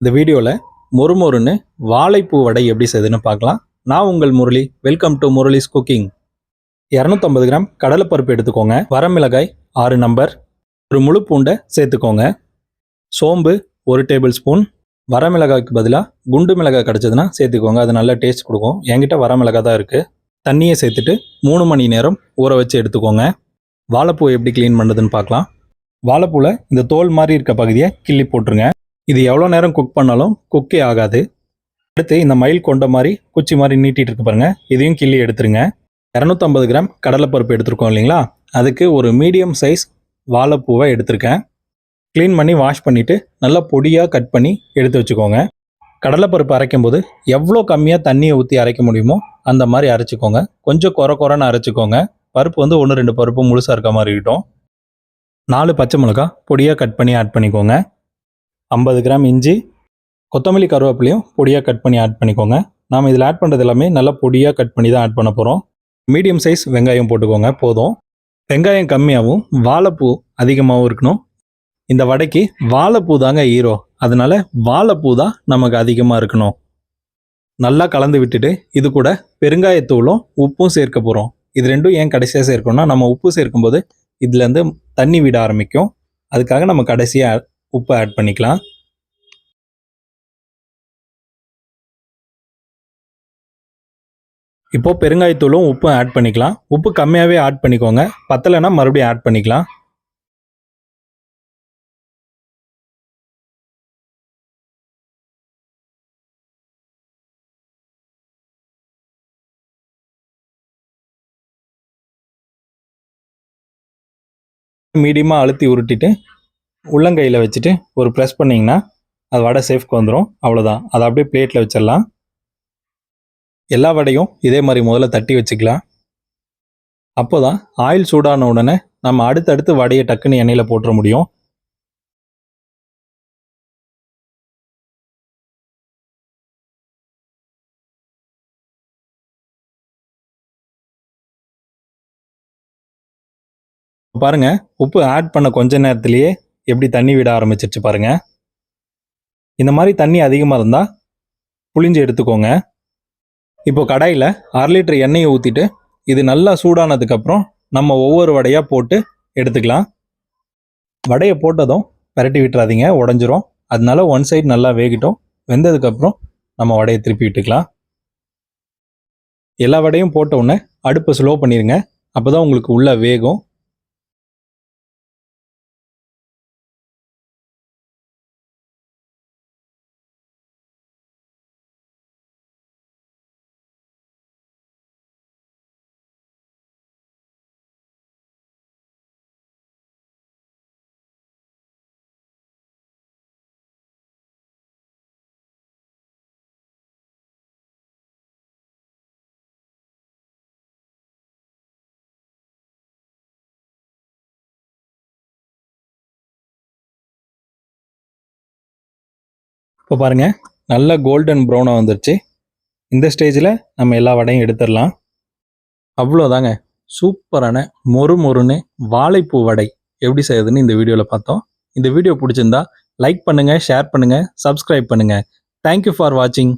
இந்த வீடியோவில் மொறுமொறுன்னு வாழைப்பூ வடை எப்படி செய்யுதுன்னு பார்க்கலாம். நான் உங்கள் Murali. Welcome to Murali's cooking இரநூத்தம்பது கிராம் கடலைப்பருப்பு எடுத்துக்கோங்க. வரமிளகாய் ஆறு நம்பர் ஒரு முழு பூண்டை சேர்த்துக்கோங்க. சோம்பு ஒரு டேபிள் ஸ்பூன் வரமிளகாய்க்கு பதிலாக குண்டு மிளகாய் கிடச்சதுன்னா சேர்த்துக்கோங்க. அது நல்ல டேஸ்ட் கொடுக்கும். என்கிட்ட வரமிளகாய் தான் இருக்குது தண்ணியை சேர்த்துட்டு மூணு மணி நேரம் ஊற வச்சு எடுத்துக்கோங்க. வாழைப்பூ எப்படி க்ளீன் பண்ணுறதுன்னு பார்க்கலாம். வாழைப்பூவில் இந்த தோல் மாதிரி இருக்க பகுதியை கிள்ளி போட்டுருங்க. இது எவ்வளோ நேரம் குக் பண்ணாலும் குக்கே ஆகாது. அடுத்து இந்த மயில் கொண்ட மாதிரி குச்சி மாதிரி நீட்டிகிட்டு இருக்கு பாருங்கள் இதையும் கிள்ளி எடுத்துருங்க. இரநூத்தம்பது கிராம் கடலைப்பருப்பு எடுத்திருக்கோம் இல்லைங்களா? அதுக்கு ஒரு மீடியம் சைஸ் வாழைப்பூவை எடுத்திருக்கேன். க்ளீன் பண்ணி வாஷ் பண்ணிவிட்டு நல்லா பொடியாக கட் பண்ணி எடுத்து வச்சுக்கோங்க. கடலைப்பருப்பு அரைக்கும் போது எவ்வளோ கம்மியாக தண்ணியை ஊற்றி அரைக்க முடியுமோ அந்த மாதிரி அரைச்சிக்கோங்க. கொஞ்சம் குறை குறைன்னு அரைச்சிக்கோங்க. பருப்பு வந்து ஒன்று ரெண்டு பருப்பு முழுசாக இருக்க மாதிரி இருக்கட்டும். நாலு பச்சை மிளகா பொடியாக கட் பண்ணி ஆட் பண்ணிக்கோங்க. ஐம்பது கிராம் இஞ்சி கொத்தமல்லி கருவேப்பிலையும் பொடியாக கட் பண்ணி ஆட் பண்ணிக்கோங்க. நாம் இதில் ஆட் பண்ணுறது எல்லாமே நல்லா பொடியாக கட் பண்ணி தான் ஆட் பண்ண போகிறோம் மீடியம் சைஸ் வெங்காயம் போட்டுக்கோங்க போதும். வெங்காயம் கம்மியாகவும் வாழைப்பூ அதிகமாகவும் இருக்கணும். இந்த வடைக்கு வாழைப்பூ தாங்க ஹீரோ அதனால வாழைப்பூ தான் நமக்கு அதிகமாக இருக்கணும். நல்லா கலந்து விட்டுட்டு இது கூட பெருங்காயத்தூளும் உப்பும் சேர்க்க போகிறோம் இது ரெண்டும் ஏன் கடைசியாக சேர்க்கணும்னா நம்ம உப்பு சேர்க்கும்போது இதுலேருந்து தண்ணி விட ஆரம்பிக்கும். அதுக்காக நம்ம கடைசியாக உப்பு ஆட் பண்ணிக்கலாம். இப்போ பெருங்காயத்தூளும் உப்பும் ஆட் பண்ணிக்கலாம். உப்பு கம்மியாகவே ஆட் பண்ணிக்கோங்க. பத்தலைன்னா மறுபடியும் ஆட் பண்ணிக்கலாம். மீடியமாக அழுத்தி உருட்டிட்டு உள்ளங்கையில் வச்சுட்டு ஒரு ப்ரெஸ் பண்ணிங்கன்னா அது வடை சேஃப்க்கு வந்துடும் அவ்வளோதான் அதை அப்படியே பிளேட்டில் வச்சிடலாம். எல்லா வடையும் இதே மாதிரி முதல்ல தட்டி வச்சுக்கலாம். அப்போ தான் ஆயில் சூடான உடனே நம்ம அடுத்தடுத்து வடையை டக்குன்னு எண்ணெயில் போட்டுற முடியும். பாருங்க உப்பு ஆட் பண்ண கொஞ்ச நேரத்திலேயே எப்படி தண்ணி விட ஆரம்பிச்சிருச்சு பாருங்க. இந்த மாதிரி தண்ணி அதிகமாக இருந்தால் புளிஞ்சு எடுத்துக்கோங்க. இப்போ கடாயில் அரை லிட்டர் எண்ணெயை ஊற்றிட்டு இது நல்லா சூடானதுக்கப்புறம் நம்ம ஒவ்வொரு வடையாக போட்டு எடுத்துக்கலாம். வடையை போட்டதும் பரட்டி விட்டுறாதீங்க உடஞ்சிரும். அதனால ஒன் சைடு நல்லா வேகட்டும். வெந்ததுக்கப்புறம் நம்ம வடையை திருப்பி விட்டுக்கலாம். எல்லா வடையும் போட்ட உடனே அடுப்பை ஸ்லோ பண்ணிடுங்க அப்போ தான் உங்களுக்கு உள்ள வேகும். இப்போ பாருங்கள் நல்ல கோல்டன் ப்ரௌனாக வந்துருச்சு. இந்த ஸ்டேஜில் நம்ம எல்லா வடையும் எடுத்துடலாம். அவ்வளோதாங்க. சூப்பரான மொறு மொறுன்னு வாழைப்பூ வடை. எப்படி செய்யுதுன்னு இந்த வீடியோவில் பார்த்தோம். இந்த வீடியோ பிடிச்சிருந்தா லைக் பண்ணுங்கள் ஷேர் பண்ணுங்கள் சப்ஸ்கிரைப் பண்ணுங்கள் தேங்க்யூ ஃபார் வாட்சிங்